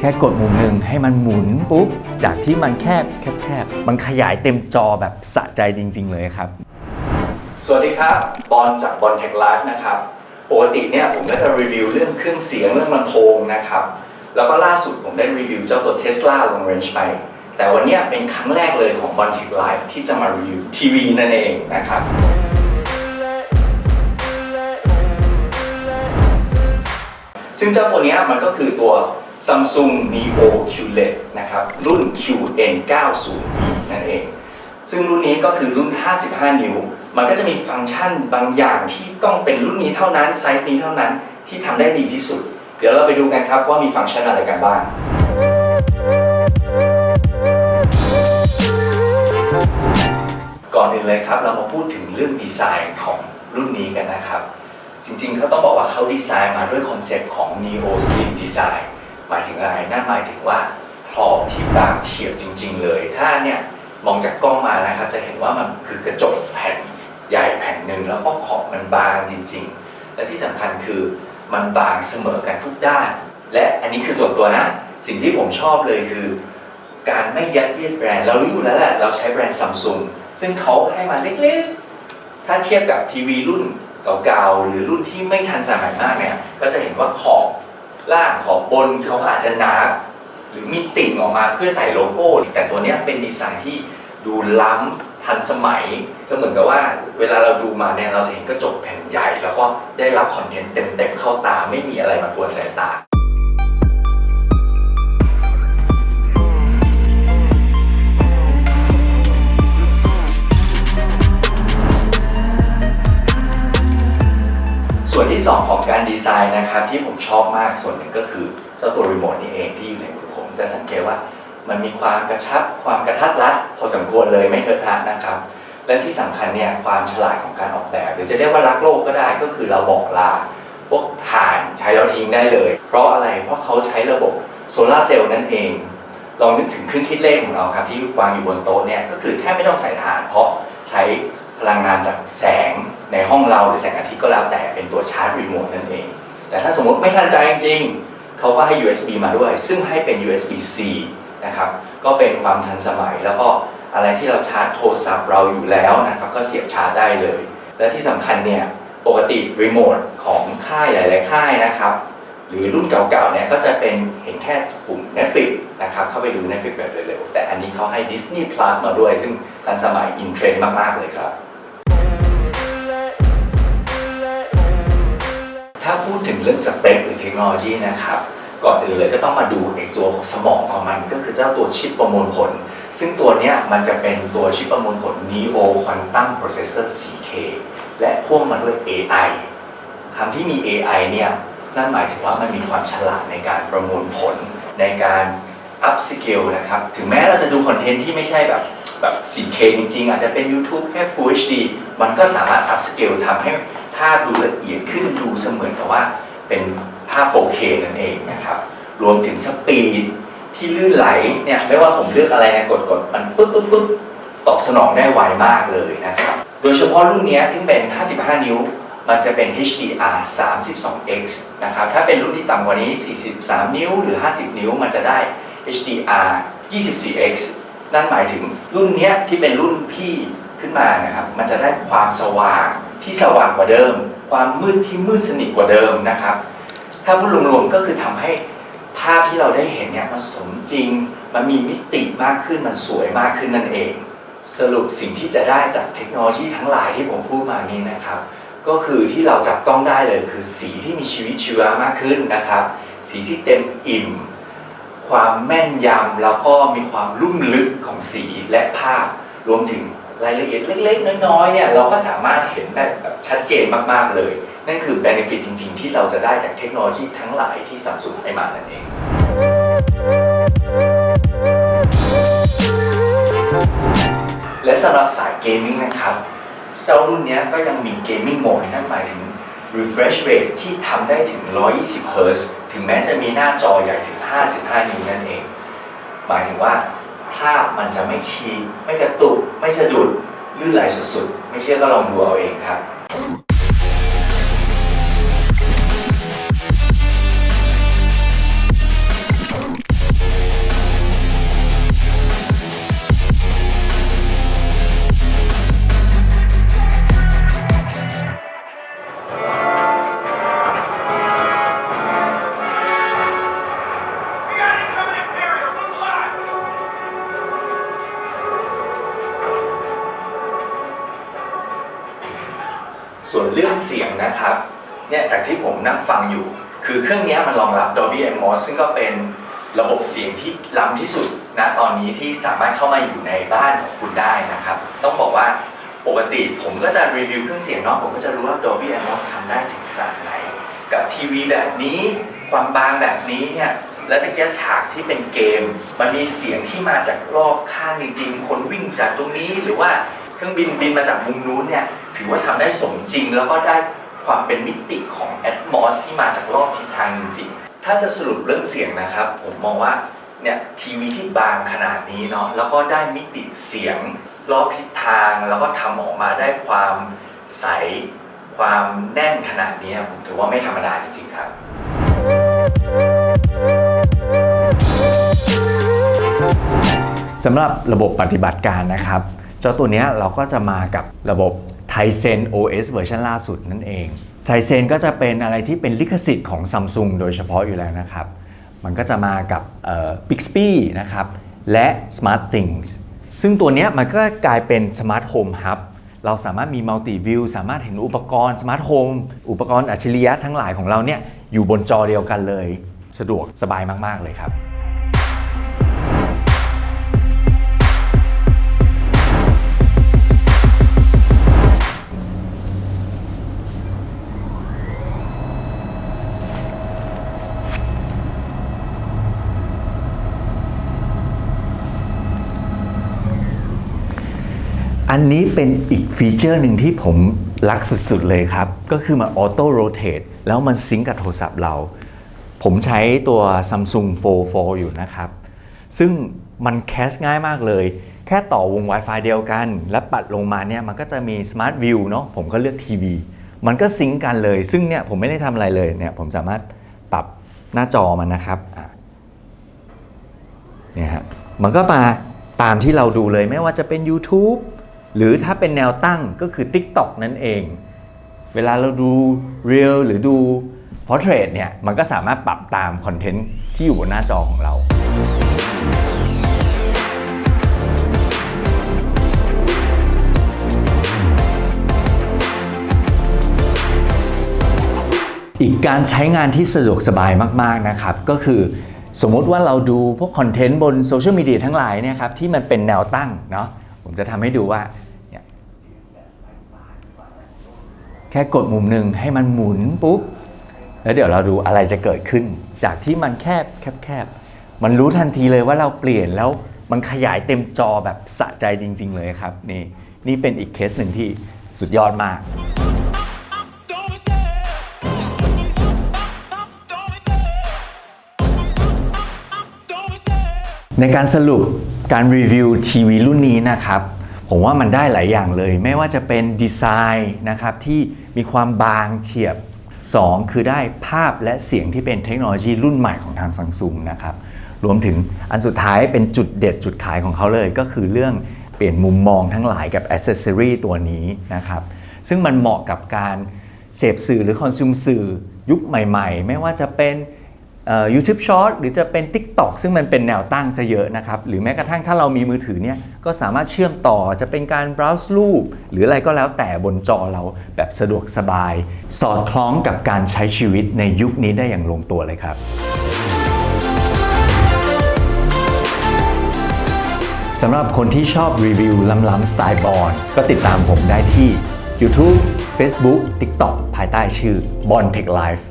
แค่กดมุมหนึ่งให้มันหมุนปุ๊บ จากที่มันแคบแคบๆมันขยายเต็มจอแบบสะใจจริง ๆ เลยครับ สวัสดีครับบอลจากบอลเทคไลฟ์นะครับ ปกติเนี่ยผมก็จะรีวิวเรื่องเครื่องเสียงเรื่องลำโพงนะครับ แล้วก็ล่าสุดผมได้รีวิวเจ้าตัว Tesla Long Range ไป แต่วันเนี้ยเป็นครั้งแรกเลยของบอลเทคไลฟ์ที่จะมารีวิวทีวีนั่นเองนะครับซึ่งเจ้าตัวเนี้ยมันก็คือตัว Samsung Neo QLED นะครับ รุ่น QN90e นั่นเอง ซึ่งรุ่นนี้ก็คือรุ่น 55 นิ้ว มันก็จะมีฟังก์ชันบางอย่างที่ต้องเป็นรุ่นนี้เท่านั้น ไซส์นี้เท่านั้นที่ทำได้ดีที่สุด เดี๋ยวเราไปดูกันครับว่ามีฟังก์ชันอะไรกันบ้างก่อนอื่นเลยครับ เรามาพูดถึงเรื่องดีไซน์ของรุ่นนี้กันนะครับ จริงๆเขาต้องบอกว่าเขาดีไซน์มาด้วยคอนเซ็ปต์ของ Neo Slim Design หมายถึงอะไรนั่นหมายถึงว่าขอบที่บางเฉียบจริง ๆ เลย ถ้าเนี่ยมองจากกล้องมานะครับจะเห็นว่ามันคือกระจกแผ่นใหญ่แผ่นหนึ่งแล้วก็ขอบมันบางจริง ๆ และที่สำคัญคือมันบางเสมอกันทุกด้าน และอันนี้คือส่วนตัวนะ สิ่งที่ผมชอบเลยคือ การไม่ยัดเยียดแบรนด์เรารู้อยู่แล้วแหละเราใช้แบรนด์ซัมซุงซึ่งเขาให้มาเล็กๆ ถ้าเทียบกับทีวีรุ่นเก่าๆหรือรุ่นที่ไม่ทันสมัยมากเนี่ยก็จะเห็นว่าขอบ ล่างขอบบนเขาอาจจะหนาหรือมีติ่งออกมาเพื่อใส่โลโก้ แต่ตัวนี้เป็นดีไซน์ที่ดูล้ำทันสมัยจะเหมือนกับว่า เวลาเราดูมาเนี่ยเราจะเห็นกระจกแผ่นใหญ่ แล้วก็ได้รับคอนเทนต์เต็มๆเข้าตาไม่มีอะไรมากวนสายตา ส่วนที่ 2 ของการดีไซน์นะครับที่ผมชอบมากส่วนหนึ่งก็คือเจ้าตัวรีโมทนี่เองที่อยู่ในมือผมจะสังเกตว่ามันมีความกระชับความกระทัดรัดพอสมควรเลยไม่เทอะทะนะครับ และที่สำคัญเนี่ยความฉลาดของการออกแบบ หรือจะเรียกว่ารักโลกก็ได้ก็คือเราบอกลาพวกถ่านใช้แล้วทิ้งได้เลย เพราะอะไรเพราะเขาใช้ระบบโซลาร์เซลล์นั่นเอง ลองนึกถึงเครื่องคิดเลขของเราครับที่วางอยู่บนโต๊ะเนี่ยก็คือแทบไม่ต้องใส่ถ่านเพราะใช้ พลังงานจากแสงในห้องเราหรือแสงอาทิตย์ก็แล้วแต่เป็นตัวชาร์จรีโมทนั่นเอง แต่ถ้าสมมติไม่ทันใจจริงๆเขาก็ให้ USB มาด้วย ซึ่งให้เป็น USB-C นะครับก็เป็นความทันสมัยแล้วก็อะไรที่เราชาร์จโทรศัพท์เราอยู่แล้วนะครับก็เสียบชาร์จได้เลย และที่สำคัญเนี่ยปกติรีโมทของค่ายหลาย ๆ ค่ายนะครับหรือรุ่นเก่าๆเนี่ยก็จะเป็นเห็นแค่ปุ่ม Netflix นะครับเข้าไปดู Netflix แบบเร็วๆ แต่อันนี้เขาให้ Disney Plus มาด้วย ซึ่งทันสมัยอินเทรนด์มาก ๆ เลยครับ พูดถึงเรื่องสเปคหรือเทคโนโลยีนะครับ ก่อนอื่นเลยก็ต้องมาดูไอ้ตัวสมองของมันก็คือเจ้าตัวชิปประมวลผล ซึ่งตัวเนี้ยมันจะเป็นตัวชิปประมวลผล Neo Quantum Processor 4K และพ่วงมาด้วย AI คำที่มี AI เนี่ยนั่นหมายถึงว่ามันมีความฉลาดในการประมวลผลในการ up scale นะครับ ถึงแม้เราจะดูคอนเทนต์ที่ไม่ใช่แบบแบบ 4K จริงๆ อาจจะเป็น YouTube แค่ Full HD มันก็สามารถ up scale ทำให้ ภาพดูละเอียดขึ้นดูเสมือนกับว่า เป็นภาพ 4K นั่นเองนะครับ รวมถึงสปีดที่ลื่นไหลเนี่ยไม่ว่าผมเลือกอะไรนะกดกดๆมันปึ๊บปึ๊บปึ๊บตอบสนองได้ไวมากเลยนะครับ โดยเฉพาะรุ่นนี้ที่เป็น 55 นิ้ว มันจะเป็น HDR 32x นะครับ ถ้าเป็นรุ่นที่ต่ำกว่านี้ 43 นิ้วหรือ 50 นิ้ว มันจะได้ HDR 24x นั่นหมายถึงรุ่นนี้ที่เป็นรุ่นพี่ขึ้นมานะครับ มันจะได้ความสว่าง ที่สว่างกว่าเดิม ความมืดที่มืดสนิทกว่าเดิมนะครับ ถ้าพูดรวมๆก็คือทำให้ภาพที่เราได้เห็นเนี่ยมันสมจริง มันมีมิติมากขึ้นมันสวยมากขึ้นนั่นเอง สรุปสิ่งที่จะได้จากเทคโนโลยีทั้งหลายที่ผมพูดมานี้นะครับ ก็คือที่เราจับต้องได้เลยคือสีที่มีชีวิตชีวามากขึ้นนะครับ สีที่เต็มอิ่ม ความแม่นยำแล้วก็มีความลุ่มลึกของสีและภาพรวมถึง รายละเอียดเล็กๆ น้อยๆเนี่ยเราก็สามารถเห็นได้แบบชัดเจนมากๆเลย นั่นคือ benefit จริง ๆ ที่เราจะได้จากเทคโนโลยีทั้งหลายที่ซัมซุงให้มานั่นเองและสำหรับสายเกมมิ่งนะครับเจ้ารุ่นนี้ก็ยังมีเกมมิ่งโหมดนั่นหมายถึง refresh rate ที่ทำได้ถึง 120 Hz ถึงแม้จะมีหน้าจอใหญ่ถึง 55 นิ้วนั่นเอง หมายถึงว่า ภาพมันจะไม่ชีไม่กระตุก ไม่สะดุดลื่นไหลสุดๆ ไม่เชื่อก็ลองดูเอาเองครับ ส่วนเรื่องเสียงนะครับเนี่ยจากที่ผมนั่งฟังอยู่ คือเครื่องนี้มันรองรับ Dolby Atmos ซึ่งก็เป็นระบบเสียงที่ล้ำที่สุดนะตอนนี้ที่สามารถเข้ามาอยู่ในบ้านของคุณได้นะครับ ต้องบอกว่าปกติผมก็จะรีวิวเครื่องเสียงเนาะผมก็จะรู้ว่า Dolby Atmos ทำได้ถึงขนาดไหน กับทีวีแบบนี้ความบางแบบนี้เนี่ยและตะเกียฉากที่เป็นเกม มันมีเสียงที่มาจากรอบข้างจริงๆคนวิ่งจากตรงนี้หรือว่าเครื่องบินบินมาจากมุมนู้นเนี่ย ถือว่าทำได้สมจริงแล้วก็ได้ความเป็นมิติของแอดมอสที่มาจากรอบทิศทางจริงๆถ้าจะสรุปเรื่องเสียงนะครับ ผมมองว่าเนี่ยทีวีที่บางขนาดนี้เนาะแล้วก็ได้มิติเสียงรอบทิศทางแล้วก็ทำออกมาได้ความใส ความแน่นขนาดนี้ผมถือว่าไม่ธรรมดาจริงๆครับสำหรับระบบปฏิบัติการนะครับ เจ้าตัวเนี้ยเราก็จะมากับระบบ Tizen OS เวอร์ชันล่าสุดนั่นเอง Tizen ก็จะเป็นอะไรที่เป็นลิขสิทธิ์ของ Samsung โดยเฉพาะอยู่แล้วนะครับ มันก็จะมากับ Bixby นะครับ และ Smart Things ซึ่งตัวนี้มันก็กลายเป็น Smart Home Hub เราสามารถมี Multi View สามารถเห็นอุปกรณ์ Smart Home อุปกรณ์อัจฉริยะทั้งหลายของเราเนี่ยอยู่บนจอเดียวกันเลย สะดวกสบายมาก ๆ เลยครับ อันนี้เป็นอีกฟีเจอร์หนึ่งที่ผมรักสุดๆเลยครับ ก็คือมันออโต้โรเตทแล้วมันซิงก์กับโทรศัพท์เรา ผมใช้ตัว Samsung Fold 4อยู่นะครับ ซึ่งมันแคสง่ายมากเลย แค่ต่อวง Wi-Fi เดียวกัน แล้วปัดลงมาเนี่ยมันก็จะมี Smart View เนาะผมก็เลือกทีวีมันก็ซิงก์กันเลย ซึ่งเนี่ยผมไม่ได้ทำอะไรเลยเนี่ยผมสามารถปรับหน้าจอมันนะครับเนี่ยครับมันก็มาตามที่เราดูเลยไม่ว่าจะเป็น YouTube หรือถ้าเป็นแนวตั้งก็คือ TikTok นั่นเอง เวลาเราดู Reel หรือดู Portrait เนี่ยมันก็สามารถปรับตามคอนเทนต์ที่อยู่บนหน้าจอของเราอีกการใช้งานที่สะดวกสบายมาก ๆ นะครับ ก็คือสมมติว่าเราดูพวกคอนเทนต์บนโซเชียลมีเดียทั้งหลายเนี่ยครับที่มันเป็นแนวตั้งเนาะผมจะทำให้ดูว่าเนี่ยแค่กดมุมหนึ่งให้มันหมุนปุ๊บ แล้วเดี๋ยวเราดูอะไรจะเกิดขึ้น จากที่มันแคบแคบแคบมันรู้ทันทีเลยว่าเราเปลี่ยนแล้วมันขยายเต็มจอแบบสะใจจริง ๆ เลยครับ นี่นี่เป็นอีกเคสหนึ่งที่สุดยอดมากในการสรุปการรีวิวทีวีรุ่นนี้นะครับ ผมว่ามันได้หลายอย่างเลย ไม่ว่าจะเป็นดีไซน์นะครับที่มีความบางเฉียบ 2 คือได้ภาพและเสียงที่เป็นเทคโนโลยีรุ่นใหม่ของทางซัมซุงนะครับรวมถึงอันสุดท้ายเป็นจุดเด็ดจุดขายของเขาเลย ก็คือเรื่องเปลี่ยนมุมมองทั้งหลายกับอ c เซ s ซอรีตัวนี้นะครับซึ่งมันเหมาะกับการเสพสื่อหรือคอนซูมสื่อยุคใหม่ ๆ ไม่ว่าจะเป็น เอ่อ YouTube Short หรือจะเป็น TikTok ซึ่งมันเป็นแนวตั้งซะเยอะนะครับ หรือแม้กระทั่งถ้าเรามีมือถือเนี่ย ก็สามารถเชื่อมต่อจะเป็นการ browse รูป หรืออะไรก็แล้วแต่บนจอเราแบบสะดวกสบาย สอดคล้องกับการใช้ชีวิตในยุคนี้ได้อย่างลงตัวเลยครับสำหรับคนที่ชอบรีวิวล้ำๆสไตล์บอลก็ติดตามผมได้ที่ YouTube Facebook TikTok ภายใต้ชื่อ b o n Tech Life